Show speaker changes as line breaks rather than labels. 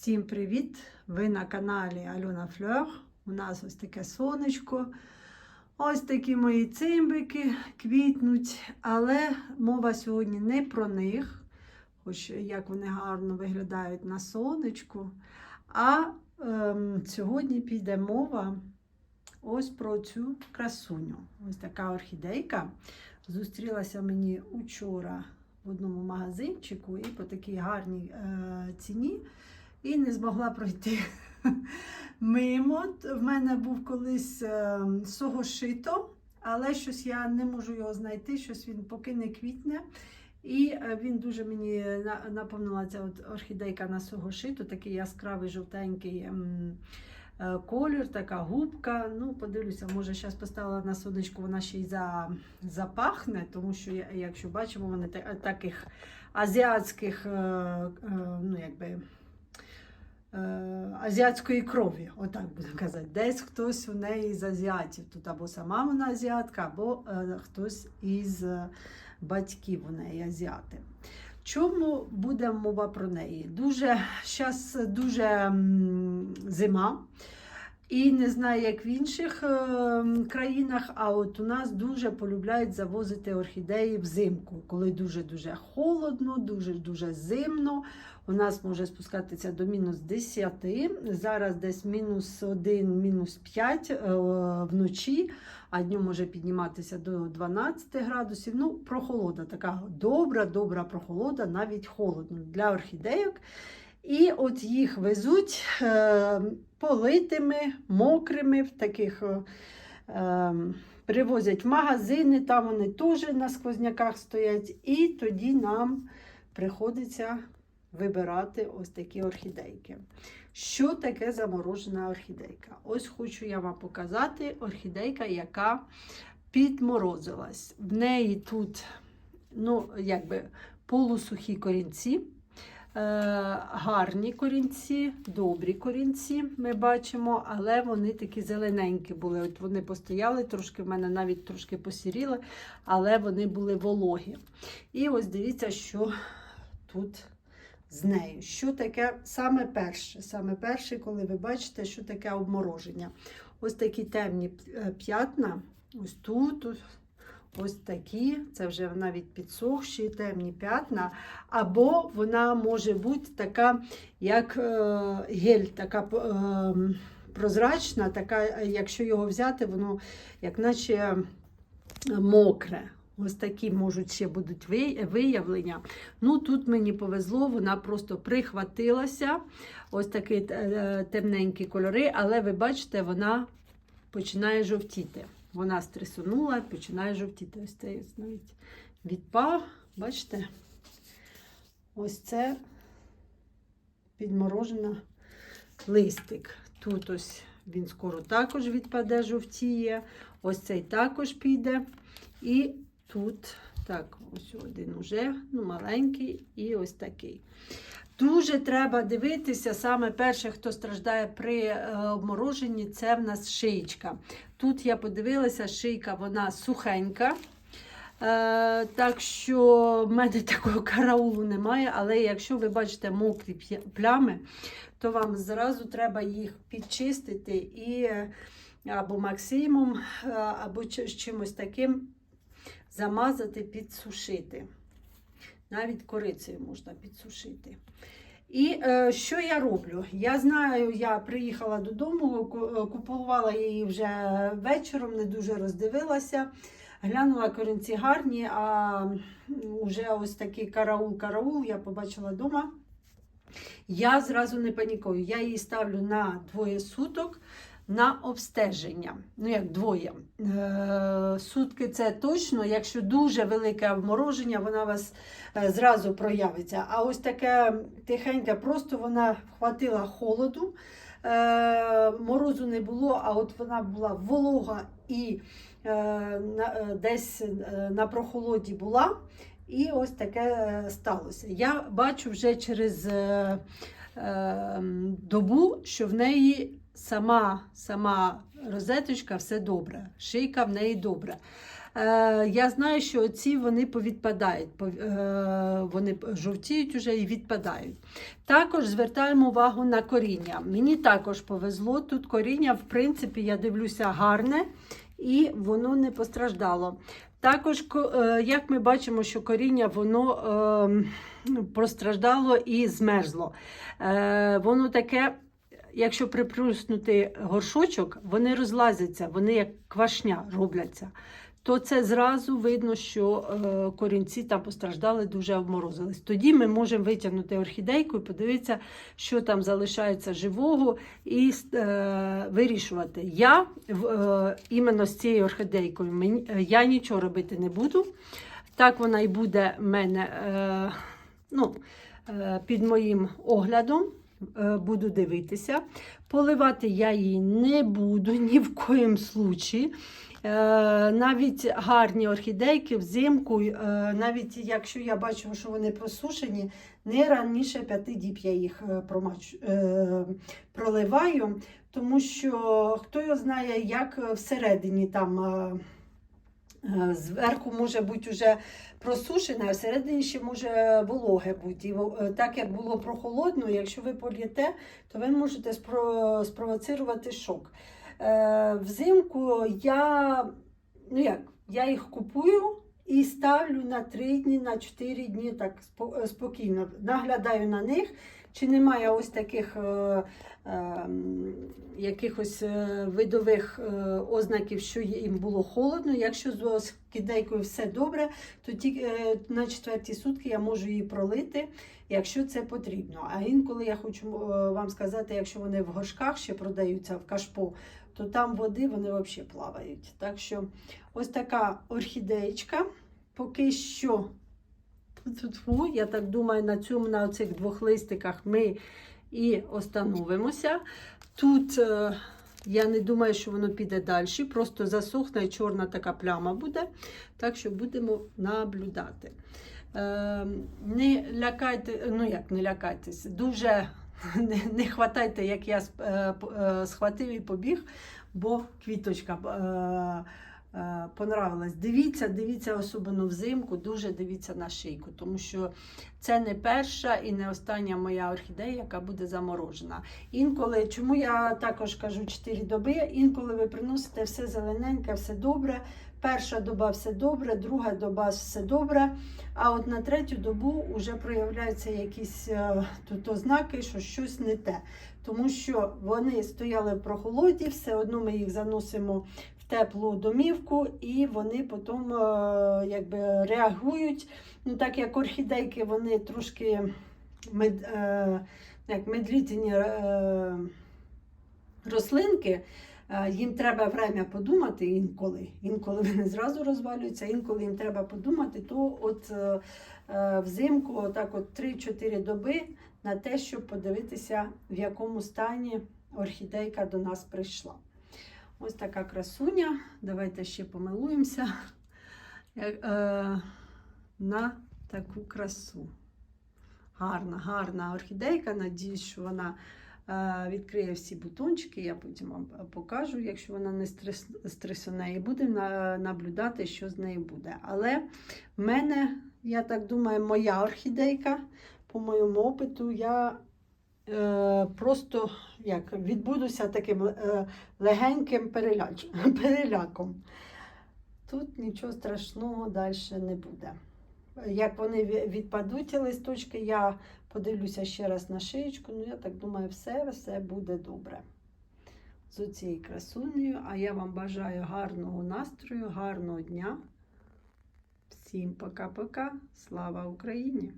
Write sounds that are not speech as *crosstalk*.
Всім привіт! Ви на каналі Альона Флер. У нас ось таке сонечко. Ось такі мої цимбики квітнуть, але мова сьогодні не про них, хоч як вони гарно виглядають на сонечку. А ем, сьогодні піде мова ось про цю красуню. Ось така орхідейка. Зустрілася мені учора в одному магазинчику і по такій гарній е, ціні і не змогла пройти *laughs* мимо. В мене був колись е, согошито, але щось я не можу його знайти, щось він поки не квітне. І е, він дуже мені на- напомнила ця от орхідейка на согошито, такий яскравий жовтенький ем, е, колір, така губка. Ну, подивлюся, може, зараз поставила на сонечку, вона ще й за, запахне, тому що, якщо бачимо, вони таких азіатських, ну, якби. Е, Азіатської крові, отак буду казати. Десь хтось у неї з азіатів. Тут або сама вона азіатка, або е, хтось із е, батьків у неї азіати. Чому буде мова про неї? Дуже зараз дуже зима. І не знаю, як в інших е, країнах, а от у нас дуже полюбляють завозити орхідеї взимку, коли дуже-дуже холодно, дуже-дуже зимно. У нас може спускатися до мінус 10, зараз десь мінус 1, мінус 5 е, вночі, а днем може підніматися до 12 градусів. Ну, прохолода, така добра, добра прохолода, навіть холодно для орхідейок. І от їх везуть е, политими, мокрими, в таких е, е, привозять в магазини, там вони теж на сквозняках стоять. І тоді нам приходиться вибирати ось такі орхідейки. Що таке заморожена орхідейка? Ось хочу я вам показати орхідейка, яка підморозилась. В неї тут, ну, якби полусухі корінці. Е, гарні корінці, добрі корінці ми бачимо, але вони такі зелененькі були. От вони постояли трошки, в мене навіть трошки посіріли, але вони були вологі. І ось дивіться, що тут з нею. Що таке саме перше? Саме перше, коли ви бачите, що таке обмороження. Ось такі темні п'ятна, ось тут. ось- Ось такі, це вже навіть підсохші темні п'ятна, або вона може бути така, як е, гель, така е, прозрачна, така, е, якщо його взяти, воно як наче мокре. Ось такі можуть ще будуть виявлення. Ну тут мені повезло, вона просто прихватилася. Ось такі е, темненькі кольори, але ви бачите, вона починає жовтіти. Вона стресунула, починає жовтіти. Ось цей навіть відпав. Бачите? Ось це підморожена листик. Тут ось він скоро також відпаде, жовтіє. Ось цей також піде. І тут, так, ось один уже, ну, маленький, і ось такий. Дуже треба дивитися, саме перше, хто страждає при е, обмороженні, це в нас шиєчка. Тут я подивилася, шийка вона сухенька. Е, так що в мене *laughs* такого караулу немає, але якщо ви бачите мокрі плями, то вам зразу треба їх підчистити і е, або максимум, е, або чимось таким замазати, підсушити. Навіть корицею можна підсушити. І е, що я роблю? Я знаю, я приїхала додому, купувала її вже вечором, не дуже роздивилася. Глянула корінці гарні, а вже ось такий караул-караул я побачила вдома. Я зразу не панікую. Я її ставлю на двоє суток на обстеження. Ну, як двоє. Е, сутки це точно, якщо дуже велике обмороження, вона вас е, зразу проявиться. А ось таке тихеньке, просто вона вхватила холоду. Е, морозу не було, а от вона була волога і десь на прохолоді була. І ось таке сталося. Я бачу вже через е, е, добу, що в неї сама, сама розеточка все добре, шийка в неї добра. Е, я знаю, що ці вони повідпадають, е, вони жовтіють уже і відпадають. Також звертаємо увагу на коріння. Мені також повезло. Тут коріння, в принципі, я дивлюся, гарне і воно не постраждало. Також, е, як ми бачимо, що коріння воно е, постраждало і змерзло. Е, воно таке, якщо припруснути горшочок, вони розлазяться, вони як квашня робляться. То це зразу видно, що е, корінці там постраждали, дуже обморозились. Тоді ми можемо витягнути орхідейку і подивитися, що там залишається живого, і е, вирішувати. Я е, іменно з цією орхідейкою е, я нічого робити не буду. Так вона і буде в мене е, ну, е, під моїм оглядом. Е, Буду дивитися. Поливати я її не буду ні в коїм случаї. Е, навіть гарні орхідейки взимку, е, навіть якщо я бачу, що вони просушені, не раніше п'яти діб я їх проливаю, тому що хто його знає, як всередині там. Е, Зверху може бути вже просушене, а всередині ще може вологе бути. Е, так як було прохолодно, якщо ви полієте, то ви можете спро- спровоцирувати шок. Е, взимку я, ну як, я їх купую і ставлю на 3 дні, на 4 дні так спокійно. Наглядаю на них, чи немає ось таких е, е, якихось е, видових е, ознаків, що їм було холодно. Якщо з орхідейкою все добре, то тільки е, на четверті сутки я можу її пролити, якщо це потрібно. А інколи я хочу е, вам сказати, якщо вони в горшках ще продаються в кашпо, то там води вони взагалі плавають. Так що ось така орхідеєчка. Поки що, Тьфу-тьфу, я так думаю, на цьому, на цих двох листиках ми і остановимося. Тут е, я не думаю, що воно піде далі, просто засохне і чорна така пляма буде. Так що будемо наблюдати. Е, не лякайте, ну як не лякайтесь, дуже *laughs* не, не хватайте, як я е, е, схватив і побіг, бо квіточка е, е, понравилась. Дивіться, дивіться, особливо взимку, дуже дивіться на шийку, тому що це не перша і не остання моя орхідея, яка буде заморожена. Інколи, чому я також кажу 4 доби, інколи ви приносите все зелененьке, все добре. Перша доба все добре, друга доба все добре. А от на третю добу вже проявляються якісь е, тут ознаки, що щось не те. Тому що вони стояли в прохолоді, все одно ми їх заносимо теплу домівку, і вони потім е, якби реагують. Ну, так як орхідейки, вони трошки мед, е, як медлітні е, рослинки. Е, Їм треба время подумати інколи. Інколи вони зразу розвалюються, інколи їм треба подумати, то от е, е, взимку, отак от 3-4 доби на те, щоб подивитися, в якому стані орхідейка до нас прийшла. Ось така красуня. Давайте ще помилуємося е, на таку красу. Гарна, гарна орхідейка. Надіюсь, що вона е, відкриє всі бутончики. Я потім вам покажу, якщо вона не стрес, і будемо наблюдати, що з нею буде. Але в мене, я так думаю, моя орхідейка, по моєму опиту, я е, просто як, відбудуся таким е, легеньким переляч, *laughs* переляком. Тут нічого страшного далі не буде. Як вони відпадуть ті листочки, я подивлюся ще раз на шиєчку. Ну, я так думаю, все, все буде добре. З цією красунею. А я вам бажаю гарного настрою, гарного дня. Всім пока-пока. Слава Україні!